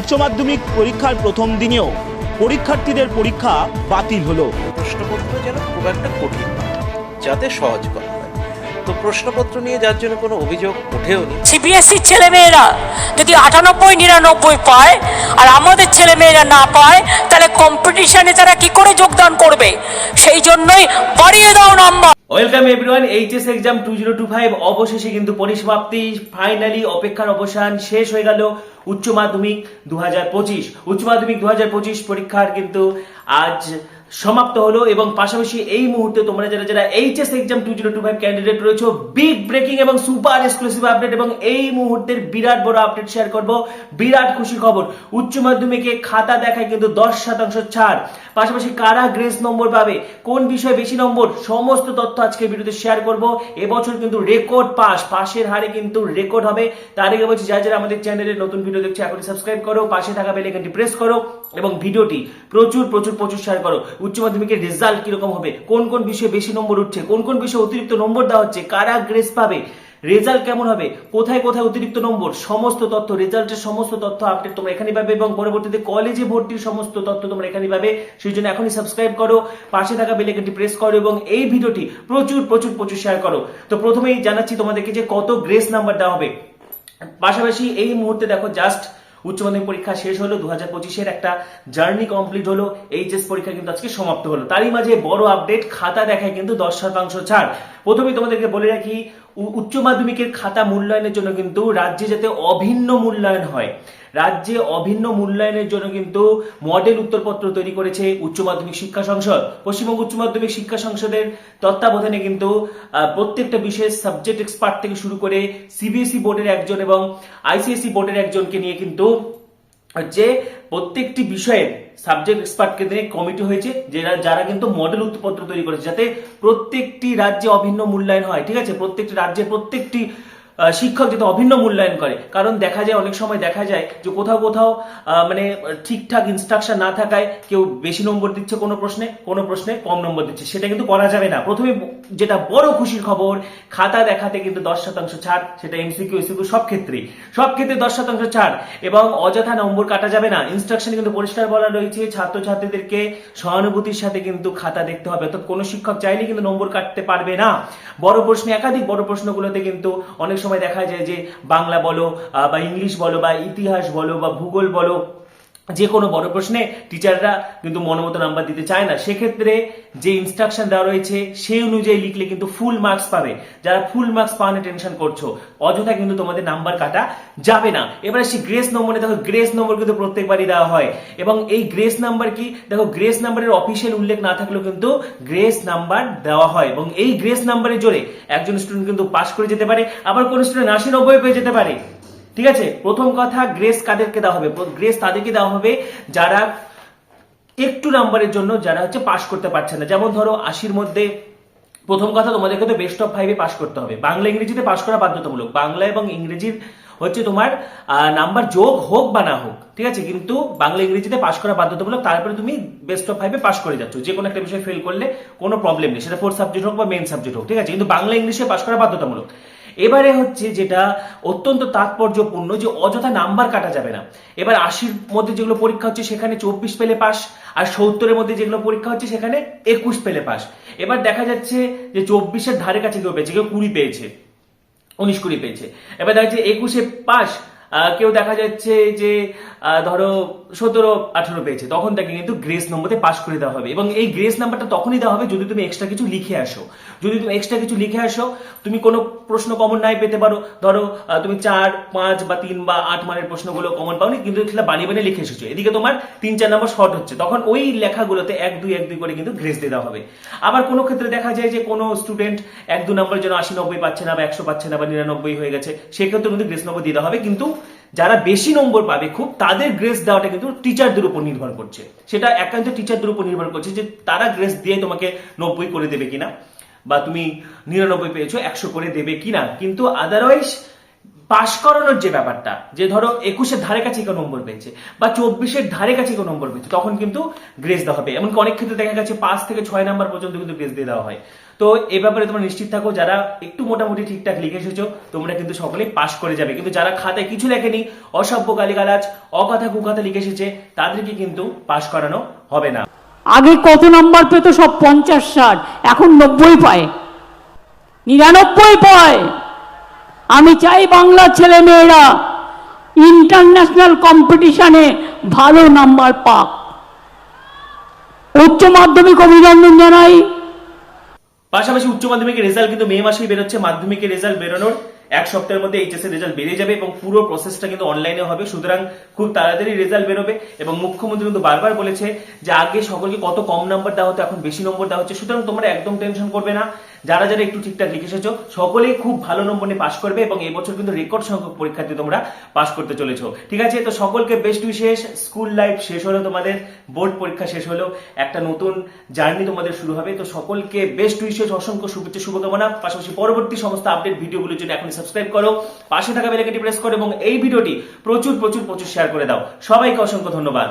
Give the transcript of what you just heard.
উচ্চ মাধ্যমিক পরীক্ষার প্রথম দিনেও পরীক্ষার্থীদের পরীক্ষা বাতিল হলো। প্রশ্নপত্র যেন খুব একটা কঠিন যাতে সহজ করা হয়। তো প্রশ্নপত্র নিয়ে যার জন্য কোনো অভিযোগ ওঠেও নি। সিবিএসসি ছেলেমেয়েরা যদি আটানব্বই নিরানব্বই পায় আর আমাদের ছেলেমেয়েরা না পায় তাহলে কম্পিটিশনে তারা কি করে যোগদান করবে? সেই জন্যই বাড়িয়ে দাও number. Welcome everyone, HS exam two zero two five, অবশেষে কিন্তু পরিসমাপ্তি, ফাইনালি অপেক্ষার অবসান শেষ হয়ে গেল উচ্চ মাধ্যমিক দু হাজার পঁচিশ। উচ্চ মাধ্যমিক দু হাজার পঁচিশ পরীক্ষার কিন্তু আজ সমাপ্ত হলো এবং পাশাপাশি এই মুহূর্তে তোমরা যারা যারা HS exam two zero two five candidate রয়েছে বিগ ব্রেকিং এবং সুপার এক্সক্লুসিভ আপডেট এবং এই মুহূর্তের বিরাট বড় আপডেট শেয়ার করব। বিরাট খুশি খবর, উচ্চ মাধ্যমিকে খাতা দেখায় কিন্তু দশ শতাংশ ছাড়। পাশাপাশি কারা গ্রেস নম্বর পাবে, কোন বিষয়ে বেশি নম্বর, সমস্ত তথ্য আজকে ভিডিওতে শেয়ার করব। এবছর কিন্তু রেকর্ড পাস পাশের হারে কিন্তু রেকর্ড হবে। তার আগে বলছি, যারা যারা আমাদের চ্যানেলে নতুন ভিডিও দেখছে এখন সাবস্ক্রাইব করো, পাশে থাকা বেল প্রেস করো এবং ভিডিওটি প্রচুর প্রচুর প্রচুর শেয়ার করো। উচ্চ মাধ্যমিকের রেজাল্ট কীরকম হবে? কোন কোন বিষয়ে বেশি নম্বর উঠছে? কোন কোন বিষয়ে অতিরিক্ত নম্বর দেওয়া হচ্ছে? কারা গ্রেস পাবে? রেজাল্ট কেমন হবে? কোথায় কোথায় অতিরিক্ত নম্বর? সমস্ত তথ্য রেজাল্টের সমস্ত তথ্য আপডেট তোমরা এখানে পাবে এবং পরবর্তীতে কলেজে ভর্তির সমস্ত তথ্য তোমরা এখানে পাবে। সেই জন্য এখনই সাবস্ক্রাইব করো, পাশে থাকা বেলেকনটি প্রেস করো এবং এই ভিডিওটি প্রচুর প্রচুর প্রচুর শেয়ার করো। তো প্রথমেই জানাচ্ছি তোমাদেরকে যে কত গ্রেস নাম্বার দেওয়া হবে। পাশাপাশি এই মুহূর্তে দেখো জাস্ট উচ্চ মাধ্যমিক পরীক্ষা শেষ হলো দু হাজার পঁচিশের একটা জার্নি কমপ্লিট হলো, এইচএস পরীক্ষা কিন্তু আজকে সমাপ্ত হলো। তারই মাঝে বড় আপডেট, খাতা দেখায় কিন্তু দশ শতাংশ ছাড়। প্রথমে তোমাদেরকে বলে রাখি উচ্চ মাধ্যমিকের খাতা মূল্যায়নের জন্য কিন্তু রাজ্যে যাতে অভিন্ন মূল্যায়ন হয়, রাজ্যে অভিন্ন মূল্যায়নের জন্য কিন্তু মডেল উত্তরপত্র তৈরি করেছে উচ্চ মাধ্যমিক শিক্ষা সংসদ। পশ্চিমবঙ্গ উচ্চ মাধ্যমিক শিক্ষা সংসদের তত্ত্বাবধানে কিন্তু প্রত্যেকটা বিশেষ সাবজেক্ট এক্সপার্ট থেকে শুরু করে সিবিএসই বোর্ডের একজন এবং আইসিএসই বোর্ডের একজনকে নিয়ে কিন্তু যে প্রত্যেকটি বিষয়ের সাবজেক্ট এক্সপার্টকে নিয়ে কমিটি হয়েছে, যারা যারা কিন্তু মডেল উত্তরপত্র তৈরি করেছে, যাতে প্রত্যেকটি রাজ্যে অভিন্ন মূল্যায়ন হয়, ঠিক আছে? প্রত্যেকটি রাজ্যে প্রত্যেকটি শিক্ষক যাতে অভিন্ন মূল্যায়ন করে। কারণ দেখা যায়, অনেক সময় দেখা যায় যে কোথাও কোথাও মানে ঠিকঠাক ইনস্ট্রাকশন না থাকায় কেউ বেশি নম্বর দিচ্ছে কোনো প্রশ্নে কোনো প্রশ্নে কম নম্বর দিচ্ছে। সেটা কিন্তু করা যাবে না। প্রথমে যেটা বড় খুশির খবর, খাতা দেখাতে কিন্তু দশ শতাংশ ছাড়, সেটা এমসিকিউ এসিকিউ সব ক্ষেত্রেই। সব ক্ষেত্রে দশ শতাংশ ছাড় এবং অযথা নম্বর কাটা যাবে না। ইনস্ট্রাকশন কিন্তু পরিষ্কার বলা রয়েছে, ছাত্রছাত্রীদেরকে সহানুভূতির সাথে কিন্তু খাতা দেখতে হবে। অর্থাৎ কোনো শিক্ষক চাইলে কিন্তু নম্বর কাটতে পারবে না। বড় প্রশ্নে একাধিক বড় প্রশ্নগুলোতে কিন্তু অনেক সময় দেখা যায় যে বাংলা বলো বা ইংলিশ বলো বা ইতিহাস বলো বা ভূগোল বলো যে কোনো বড় প্রশ্নে টিচাররা কিন্তু মনোমতো নাম্বার দিতে চায় না। সেক্ষেত্রে যে ইনস্ট্রাকশন দেওয়া রয়েছে, সেই অনুযায়ী লিখলে কিন্তু ফুল মার্কস পাবে। যারা ফুল মার্কস পাওয়ানো টেনশন করছ, অযথা কিন্তু তোমাদের নাম্বার কাটা যাবে না। এবারে সেই গ্রেস নম্বরে দেখো গ্রেস নম্বর কিন্তু প্রত্যেকবারই দেওয়া হয়। এবং এই গ্রেস নাম্বার কি? দেখো গ্রেস নাম্বারের অফিসিয়াল উল্লেখ না থাকলেও কিন্তু গ্রেস নাম্বার দেওয়া হয়। এবং এই গ্রেস নাম্বারের জোরে একজন স্টুডেন্ট কিন্তু পাশ করে যেতে পারে, আবার কোন স্টুডেন্ট আশি নব্বই পেয়ে যেতে পারে। ঠিক আছে? প্রথম কথা গ্রেস কাদেরকে দেওয়া হবে? গ্রেস তাদেরকে দেওয়া হবে যারা একটু নাম্বারের জন্য যারা হচ্ছে পাশ করতে পারছে না। যেমন ধরো, আশির মধ্যে প্রথম কথা, তোমাদেরকে তো বেস্ট অফ ফাইভে পাশ করতে হবে। বাংলা, ইংরেজিতে পাশ করা বাধ্যতামূলক। বাংলা এবং ইংরেজির হচ্ছে তোমার নাম্বার যোগ হোক বা না হোক, ঠিক আছে? কিন্তু বাংলা, ইংরেজিতে পাশ করা বাধ্যতামূলক, তারপরে তুমি বেস্ট অফ ফাইভে পাশ করে যাচ্ছ। যে কোনো একটা বিষয় ফেল করলে কোনো প্রবলেম নেই। সেটা ফোর্থ সাবজেক্ট হোক বা মেন সাবজেক্ট হোক, ঠিক আছে? কিন্তু বাংলা, ইংলিশে পাশ করা বাধ্যতামূলক। এবারে হচ্ছে যেটা অত্যন্ত তাৎপর্যপূর্ণ যে অযথা নাম্বার কাটা যাবে না। এবার আশির মধ্যে যেগুলো পরীক্ষা হচ্ছে সেখানে চব্বিশ পেলে পাস, আর সত্তরের মধ্যে যেগুলো পরীক্ষা হচ্ছে সেখানে একুশ পেলে পাস। এবার দেখা যাচ্ছে যে চব্বিশের ধারে কাছে কেউ পেয়েছে, কেউ কুড়ি পেয়েছে, উনিশ কুড়ি পেয়েছে। এবার দেখা যাচ্ছে একুশে পাস কেউ দেখা যাচ্ছে যে ধরো সতেরো, আঠেরো পেয়েছে, তখন তাকে কিন্তু গ্রেস নম্বরে পাস করে দেওয়া হবে। এবং এই গ্রেস নাম্বারটা তখনই দেওয়া হবে যদি তুমি এক্সট্রা কিছু লিখে আসো। যদি তুমি এক্সট্রা কিছু লিখে আসো, তুমি কোনো প্রশ্ন কমন নাই পেতে পারো। ধরো তুমি চার, পাঁচ বা তিন বা আট মানের প্রশ্নগুলো কমন পাওনি, কিন্তু সেটা বানিয়ে বানিয়ে লিখে এসেছ। এদিকে তোমার তিন, চার নম্বর শর্ট হচ্ছে। তখন ওই লেখাগুলোতে এক, দুই এক, দুই করে কিন্তু গ্রেস দিয়ে দেওয়া হবে। আবার কোনো ক্ষেত্রে দেখা যায় যে, কোনো স্টুডেন্ট এক, দু নম্বরের জন্য আশি, নব্বই পাচ্ছে না বা একশো পাচ্ছে না বা নিরানব্বই হয়ে গেছে, সেক্ষেত্রে কিন্তু গ্রেস নম্বর দেওয়া হবে। কিন্তু যারা বেশি নম্বর পাবে খুব তাদের গ্রেস দেওয়াটা কিন্তু টিচারদের উপর নির্ভর করছে। সেটা একান্ত টিচারদের উপর নির্ভর করছে যে তারা গ্রেস দিয়ে তোমাকে নব্বই করে দেবে কিনা বা তুমি নিরানব্বই পেয়েছ, একশো করে দেবে কিনা। কিন্তু আদারওয়াইজ পাশ করানোর যে ব্যাপারটা, যে ধরো একুশের ধারে কাছে কেউ নম্বর পেয়েছে বা চব্বিশের ধারে কাছে কেউ নম্বর পেয়েছে, তখন কিন্তু গ্রেস দেওয়া হবে। এমনকি অনেক ক্ষেত্রে দেখা গেছে পাঁচ থেকে ছয় নাম্বার পর্যন্ত কিন্তু গ্রেস দিয়ে দেওয়া হয়। তো এ ব্যাপারে তোমরা নিশ্চিত থাকো, যারা একটু মোটামুটি ঠিকঠাক লিখে এসেছ, তোমরা কিন্তু সকলেই পাশ করে যাবে। কিন্তু যারা খাতায় কিছু লেখেনি, অসভ্য গালিগালাজ, অকথা কুকথা লিখে এসেছে, তাদেরকে কিন্তু পাশ করানো হবে না। আগে কত নাম্বার পেত? সব পঞ্চাশ ষাট। এখন নব্বই পায়। নিরানব্বই পায়। আমি চাই বাংলার ছেলে মেয়েরা ইন্টারন্যাশনাল কম্পিটিশনে ভালো নাম্বার পাক। উচ্চ মাধ্যমিক অভিনন্দন জানাই। পাশাপাশি উচ্চ মাধ্যমিকের রেজাল্ট কিন্তু মে মাসেই বেরোচ্ছে। মাধ্যমিকের রেজাল্ট বেরোনোর এক সপ্তাহের মধ্যে এইচএস এর রেজাল্ট বেরিয়ে যাবে এবং পুরো প্রসেসটা কিন্তু অনলাইনে হবে। সুতরাং খুব তাড়াতাড়ি রেজাল্ট বেরোবে এবং মুখ্যমন্ত্রী কিন্তু বারবার বলেছে যে আগে সকলকে কত কম নাম্বার দেওয়া হতো, এখন বেশি নম্বর দেওয়া হচ্ছে। সুতরাং তোমরা একদম টেনশন করবে না। যারা যারা একটু ঠিকঠাক লিখে এসেছ, সকলেই খুব ভালো নম্বর নিয়ে পাশ করবে এবং এই বছর কিন্তু রেকর্ড সংখ্যক পরীক্ষার্থী তোমরা পাশ করতে চলেছো। ঠিক আছে, তো সকলকে বেস্ট উইশেষ স্কুল লাইফ শেষ হলো তোমাদের বোর্ড পরীক্ষা শেষ হলো, একটা নতুন জার্নি তোমাদের শুরু হবে। তো সকলকে বেস্ট উইশেষ অসংখ্য শুভেচ্ছা, শুভকামনা। পাশাপাশি পরবর্তী সমস্ত আপডেট ভিডিওগুলোর জন্য এখন সাবস্ক্রাইব করো, পাশে থাকা বেলাকেটি প্রেস করো এবং এই ভিডিওটি প্রচুর প্রচুর প্রচুর শেয়ার করে দাও। সবাইকে অসংখ্য ধন্যবাদ।